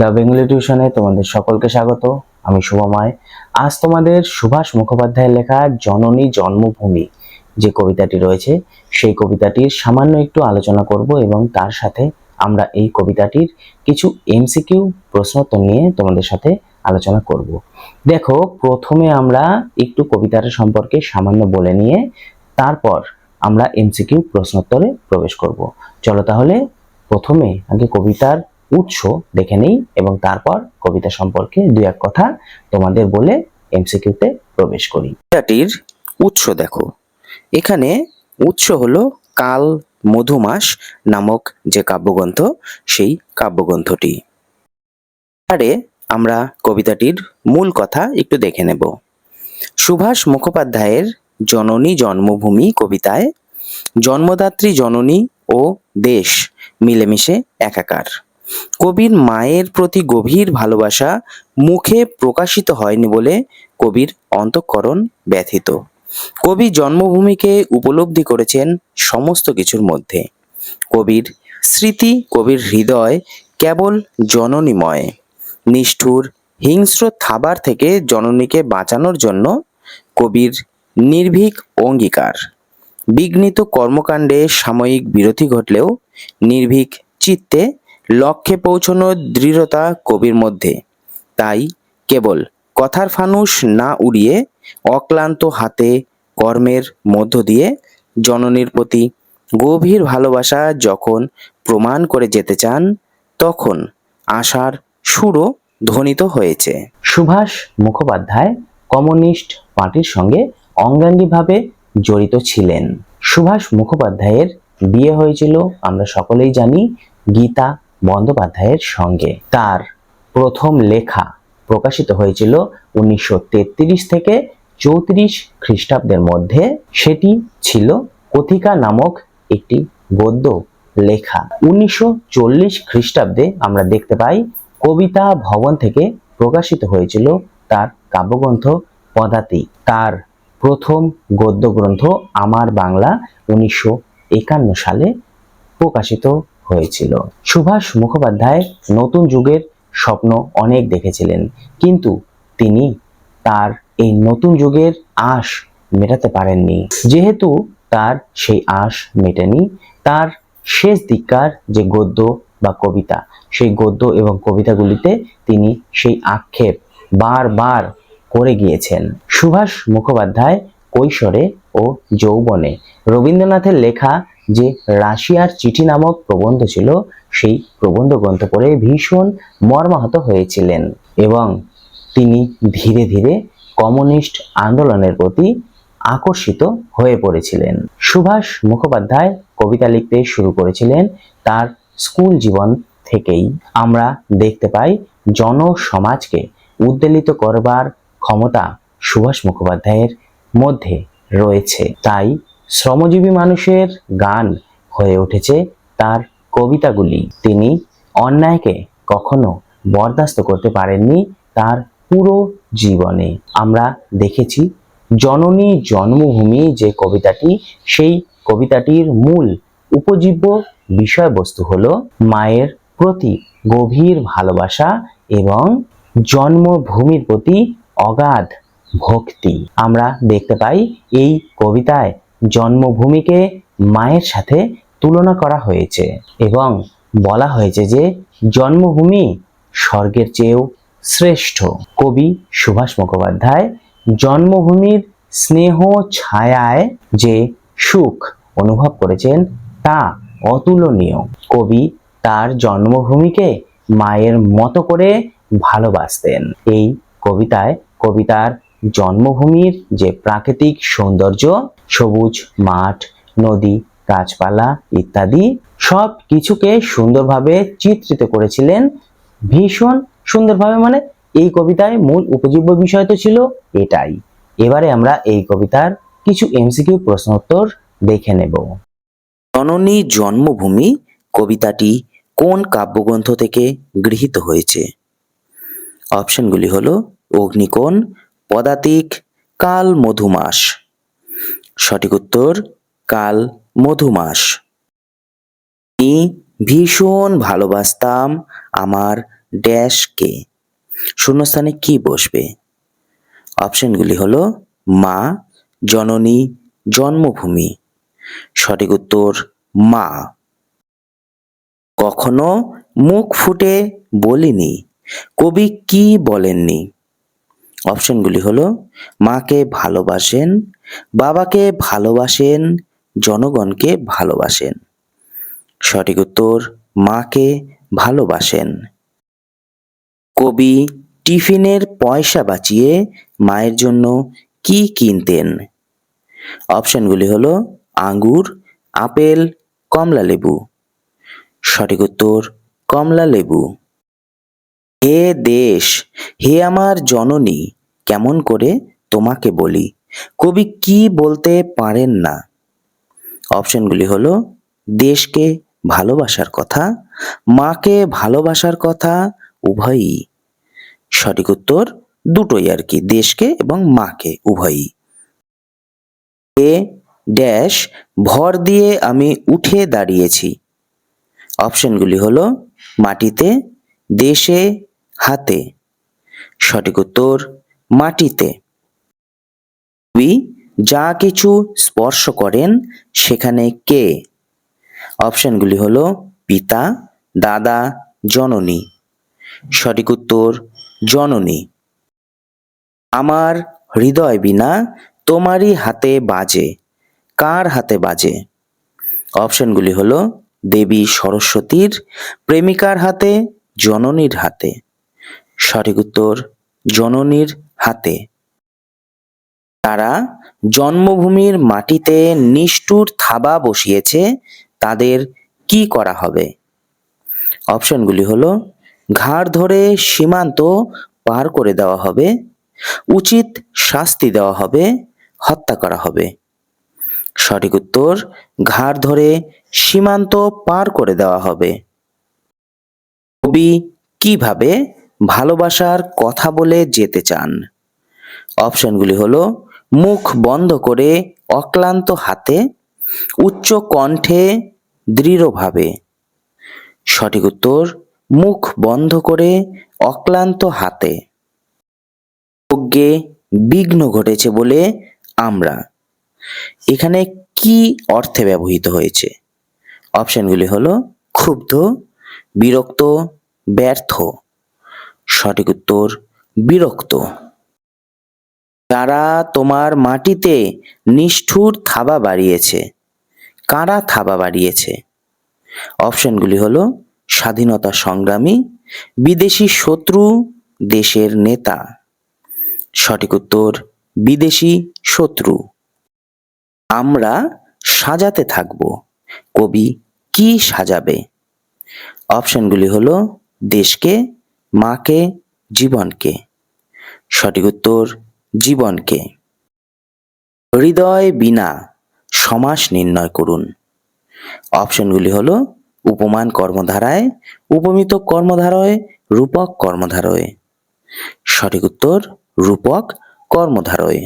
The Bengali টিউশনে তোমাদের সকলকে স্বাগত, আমি শুভময় আজ তোমাদের সুভাষ মুখোপাধ্যায়ের লেখা জননী জন্মভূমি যে কবিতাটি রয়েছে, সেই কবিতাটির সামান্য একটু আলোচনা করব এবং তার সাথে আমরা এই কবিতাটির কিছু এমসিকিউ প্রশ্নোত্তর নিয়ে তোমাদের সাথে আলোচনা করব। দেখো, প্রথমে আমরা একটু কবিতাটা সম্পর্কে সামান্য বলে নিয়ে তারপর আমরা এমসিকিউ প্রশ্নোত্তরে প্রবেশ করব। চলো তাহলে প্রথমে আগে কবিতার উৎস দেখে নেই এবং তারপর কবিতা সম্পর্কে দুই এক কথা তোমাদের বলে এমসিকিউতে প্রবেশ করি। কবিতাটির উৎস দেখো। এখানে উৎস হলো কাল মধুমাস নামক যে কাব্যগ্রন্থ, সেই কাব্যগ্রন্থটি। আরে আমরা কবিতাটির মূল কথা একটু দেখে নেব। সুভাষ মুখোপাধ্যায়ের জননী জন্মভূমি কবিতায়, জন্মদাত্রী জননী ও দেশ মিলেমিশে একাকার। কবির মায়ের প্রতি গভীর ভালোবাসা মুখে প্রকাশিত হয়নি বলে কবির অন্তঃকরণ ব্যথিত। কবি জন্মভূমিকে উপলব্ধি করেছেন সমস্ত কিছুর মধ্যে। কবির স্মৃতি, কবির হৃদয় কেবল জননীময় নিষ্ঠুর, হিংস্র থাবার থেকে জননীকে বাঁচানোর জন্য কবির নির্ভীক অঙ্গীকার। বিঘ্নিত কর্মকাণ্ডে সাময়িক বিরতি ঘটলেও নির্ভীক চিত্তে লক্ষ্যে পৌঁছানোর দৃঢ়তা কবির মধ্যে। তাই কেবল কথার ফানুষ না উড়িয়ে অক্লান্ত হাতে কর্মের মধ্য দিয়ে জননীর প্রতি গভীর ভালোবাসা যখন প্রমাণ করে যেতে চান, তখন আশার সুরও ধ্বনিত হয়েছে। সুভাষ মুখোপাধ্যায় কমিউনিস্ট পার্টির সঙ্গে অঙ্গাঙ্গিভাবে জড়িত ছিলেন। সুভাষ মুখোপাধ্যায়ের বিয়ে হয়েছিল, আমরা সকলেই জানি, গীতা বন্দ্যোপাধ্যায়ের সঙ্গে। তার প্রথম লেখা প্রকাশিত হয়েছিল উনিশশো তেত্রিশ থেকে চৌত্রিশ খ্রিস্টাব্দের মধ্যে। সেটি ছিল কথিকা নামক একটি গদ্য লেখা। উনিশশো চল্লিশ খ্রিস্টাব্দে আমরা দেখতে পাই, কবিতা ভবন থেকে প্রকাশিত হয়েছিল তার কাব্যগ্রন্থ পদাতিক তার প্রথম গদ্য গ্রন্থ আমার বাংলা উনিশশো একান্ন সালে প্রকাশিত হয়েছিল। সুভাষ মুখোপাধ্যায় নতুন যুগের স্বপ্ন অনেক দেখেছিলেন, কিন্তু তিনি তার এই নতুন যুগের আশ মেটাতে পারেননি। যেহেতু তার সেই আশ মেটেনি, তার শেষ দিককার যে গদ্য বা কবিতা, সেই গদ্য এবং কবিতাগুলিতে তিনি সেই আক্ষেপ বারবার করে গিয়েছেন। সুভাষ মুখোপাধ্যায় কৈশোরে ও যৌবনে রবীন্দ্রনাথের লেখা যে রাশিয়ার চিঠি নামক প্রবন্ধ ছিল, সেই প্রবন্ধ গ্রন্থ পড়ে ভীষণ মর্মাহত হয়েছিলেন এবং তিনি ধীরে ধীরে কমিউনিস্ট আন্দোলনের প্রতি আকর্ষিত হয়ে পড়েছিলেন। সুভাষ মুখোপাধ্যায় কবিতা লিখতে শুরু করেছিলেন তার স্কুল জীবন থেকেই। আমরা দেখতে পাই জনসমাজকে উদ্বেলিত করবার ক্ষমতা সুভাষ মুখোপাধ্যায়ের মধ্যে রয়েছে। তাই শ্রমজীবী মানুষের গান হয়ে উঠেছে তার কবিতাগুলি। তিনি অন্যায়কে কখনো বরদাস্ত করতে পারেননি তার পুরো জীবনে। আমরা দেখেছি, জননী জন্মভূমি যে কবিতাটি, সেই কবিতাটির মূল উপজীব্য বিষয়বস্তু হলো মায়ের প্রতি গভীর ভালোবাসা এবং জন্মভূমির প্রতি অগাধ ভক্তি। আমরা দেখতে পাই, এই কবিতায় জন্মভূমিকে মায়ের সাথে তুলনা করা হয়েছে এবং বলা হয়েছে যে জন্মভূমি স্বর্গের চেয়েও শ্রেষ্ঠ। কবি সুভাষ মুখোপাধ্যায় জন্মভূমির স্নেহ ছায়ায় যে সুখ অনুভব করেছেন, তা অতুলনীয়। কবি তার জন্মভূমিকে মায়ের মতো করে ভালোবাসতেন। এই কবিতায়, কবিতার জন্মভূমির যে প্রাকৃতিক সৌন্দর্য, সবুজ মাঠ, নদী, গাছপালা ইত্যাদি সব কিছুকে সুন্দরভাবে চিত্রিত করেছিলেন ভীষণ সুন্দরভাবে। মানে এই কবিতায় মূল উপজীব্য বিষয় তো ছিল এটাই। এবারে আমরা এই কবিতার কিছু এমসিকিউ প্রশ্ন উত্তর দেখে নেব। জননী জন্মভূমি কবিতাটি কোন কাব্যগ্রন্থ থেকে গৃহীত হয়েছে? অপশনগুলি হলো অগ্নিকোণ পদাতিক, কাল মধুমাস। সঠিক উত্তর, কাল মধুমাস। আমি ভীষণ ভালোবাসতাম আমার ড্যাশ কে শূন্যস্থানে কি বসবে? অপশনগুলি হলো, মা, জননী, জন্মভূমি। সঠিক উত্তর, মা। কখনো মুখ ফুটে বলিনি, কবি কি বলেননি? অপশনগুলি হলো, মাকে ভালোবাসেন, বাবাকে ভালোবাসেন, জনগণকে ভালোবাসেন। সঠিক উত্তর, মাকে ভালোবাসেন। কবি টিফিনের পয়সা বাঁচিয়ে মায়ের জন্য কি কিনতেন? অপশনগুলি হলো, আঙ্গুর, আপেল কমলা লেবু সঠিক উত্তর কমলা লেবু হে দেশ, হে আমার জননী, কেমন করে তোমাকে বলি? কবি কি বলতে পারেন না? অপশনগুলি হলো, দেশকে ভালোবাসার কথা, মাকে ভালোবাসার কথা, উভয়ই। সঠিক উত্তর দুটোই আর কি, দেশকে এবং মাকে, উভয়ই। এ ড্যাশ, ভর দিয়ে আমি উঠে দাঁড়িয়েছি। অপশনগুলি হলো, মাটিতে, দেশে হাতে। সঠিক উত্তর, মাটিতে। কবি যা কিছু স্পর্শ করেন, সেখানে কে? অপশনগুলি হলো পিতা, দাদা, জননী। সঠিক উত্তর, জননী। আমার হৃদয় বিনা তোমারই হাতে বাজে। কার হাতে বাজে? অপশনগুলি হলো দেবী সরস্বতীর, প্রেমিকার হাতে, জননীর হাতে। সঠিক উত্তর, জননীর হাতে। তারা জন্মভূমির মাটিতে নিষ্ঠুর থাবা বসিয়েছে, তাদের কি করা হবে? অপশনগুলি হলো, ঘাড় ধরে সীমান্ত পার করে দেওয়া হবে, উচিত শাস্তি দেওয়া হবে, হত্যা করা হবে। সঠিক উত্তর, ঘাড় ধরে সীমান্ত পার করে দেওয়া হবে। কবি কীভাবে ভালোবাসার কথা বলে যেতে চান। অপশনগুলি হলো, মুখ বন্ধ করে অক্লান্ত হাতে, উচ্চ কণ্ঠে, দৃঢ়ভাবে। সঠিক উত্তর, মুখ বন্ধ করে অক্লান্ত হাতে। যজ্ঞে বিঘ্ন ঘটেছে বলে আমরা। এখানে কি অর্থে ব্যবহৃত হয়েছে? অপশনগুলি হলো, ক্ষুব্ধ, বিরক্ত, ব্যর্থ। সঠিক উত্তর, বিরক্ত। তারা তোমার মাটিতে নিষ্ঠুর থাবা বাড়িয়েছে? কারা থাবা বাড়িয়েছে? অপশনগুলি হল, স্বাধীনতা সংগ্রামী, বিদেশি শত্রু, দেশের নেতা। সঠিক উত্তর, বিদেশি শত্রু। আমরা সাজাতে থাকব। কবি কি সাজাবে? অপশনগুলি হলো, দেশকে মাকে, জীবনকে। সঠিক উত্তর, জীবনকে। হৃদয় বিনা সমাস নির্ণয় করুন। অপশনগুলি হলো উপমান কর্মধারায়, উপমিত কর্মধারয়, রূপক কর্মধারয়। সঠিক উত্তর, রূপক কর্মধারয়।